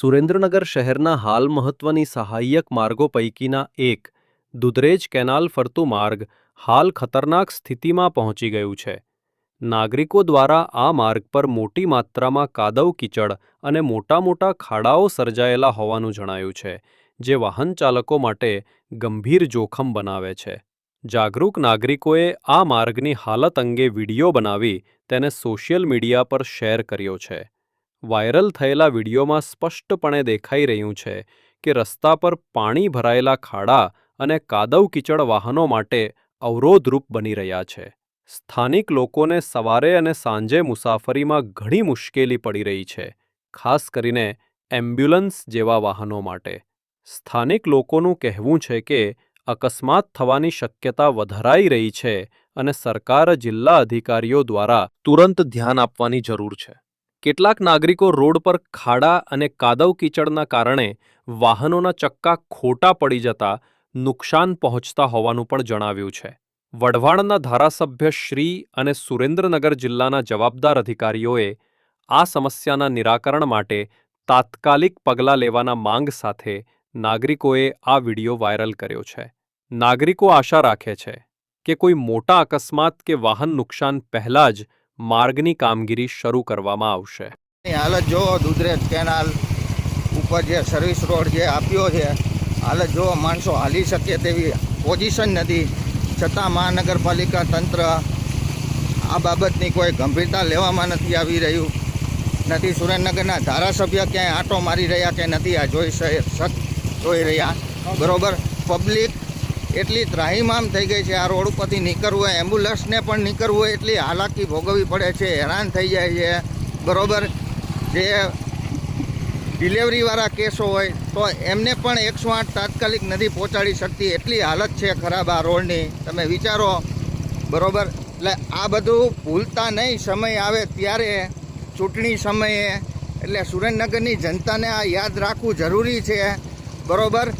સુરેન્દ્રનગર શહેરના હાલ મહત્વની સહાયક માર્ગો પૈકીના એક, દુધરેજ કેનાલ ફરતું માર્ગ, હાલ ખતરનાક સ્થિતિમાં પહોંચી ગયું છે. નાગરિકો દ્વારા આ માર્ગ પર મોટી માત્રામાં કાદવ કીચડ અને મોટા મોટા ખાડાઓ સર્જાયેલા હોવાનું જણાયું છે, જે વાહન ચાલકો માટે ગંભીર જોખમ બનાવે છે. જાગરૂક નાગરિકોએ આ માર્ગની હાલત અંગે વીડિયો બનાવી તેને સોશિયલ મીડિયા પર શેર કર્યો છે. વાયરલ થયેલા વિડીયોમાં સ્પષ્ટપણે દેખાઈ રહ્યું છે કે રસ્તા પર પાણી ભરાયેલા ખાડા અને કાદવ કીચડ વાહનો માટે અવરોધરૂપ બની રહ્યા છે. સ્થાનિક લોકોને સવારે અને સાંજે મુસાફરીમાં ઘણી મુશ્કેલી પડી રહી છે, ખાસ કરીને એમ્બ્યુલન્સ જેવા વાહનો માટે. સ્થાનિક લોકોનું કહેવું છે કે અકસ્માત થવાની શક્યતા વધરાઈ રહી છે અને સરકાર જિલ્લા અધિકારીઓ દ્વારા તુરંત ધ્યાન આપવાની જરૂર છે. કેટલાક નાગરિકો રોડ પર ખાડા અને કાદવ કીચડના કારણે વાહનોના ચક્કા ખોટા પડી જતા નુકસાન પહોંચતા હોવાનું પણ જણાવ્યું છે. વઢવાણના ધારાસભ્ય શ્રી અને સુરેન્દ્રનગર જિલ્લાના જવાબદાર અધિકારીઓએ આ સમસ્યાના નિરાકરણ માટે તાત્કાલિક પગલાં લેવાના માંગ સાથે નાગરિકોએ આ વિડિયો વાયરલ કર્યો છે. નાગરિકો આશા રાખે છે કે કોઈ મોટા અકસ્માત કે વાહન નુકસાન પહેલાં જ માર્ગની કામગીરી શરૂ કરવામાં આવશે. હાલત જો દુધરેજ કેનાલ ઉપર જે સર્વિસ રોડ જે આપ્યો છે, હાલત જો માણસો હાલી શકે તેવી પોઝિશન નથી. છતાં મહાનગરપાલિકા તંત્ર આ બાબતની કોઈ ગંભીરતા લેવામાં નથી આવી રહ્યું. નથી, સુરેન્દ્રનગરના ધારાસભ્ય ક્યાંય આંટો મારી રહ્યા કે નથી, આ જોઈ જોઈ રહ્યા. બરોબર? પબ્લિક એટલી ત્રાહીમામ થઈ ગઈ છે. આ રોડ ઉપરથી નીકળવું હોય, એમ્બ્યુલન્સને પણ નીકળવું હોય, એટલી હાલાકી ભોગવવી પડે છે. હેરાન થઈ જાય છે. બરાબર? જે ડિલિવરીવાળા કેસો હોય, તો એમને પણ એકસો આઠ તાત્કાલિક નથી પહોંચાડી શકતી. એટલી હાલત છે ખરાબ આ રોડની. તમે વિચારો. બરાબર? એટલે આ બધું ભૂલતા નહીં સમય આવે ત્યારે ચૂંટણી સમયે. એટલે સુરેન્દ્રનગરની જનતાને આ યાદ રાખવું જરૂરી છે. બરોબર?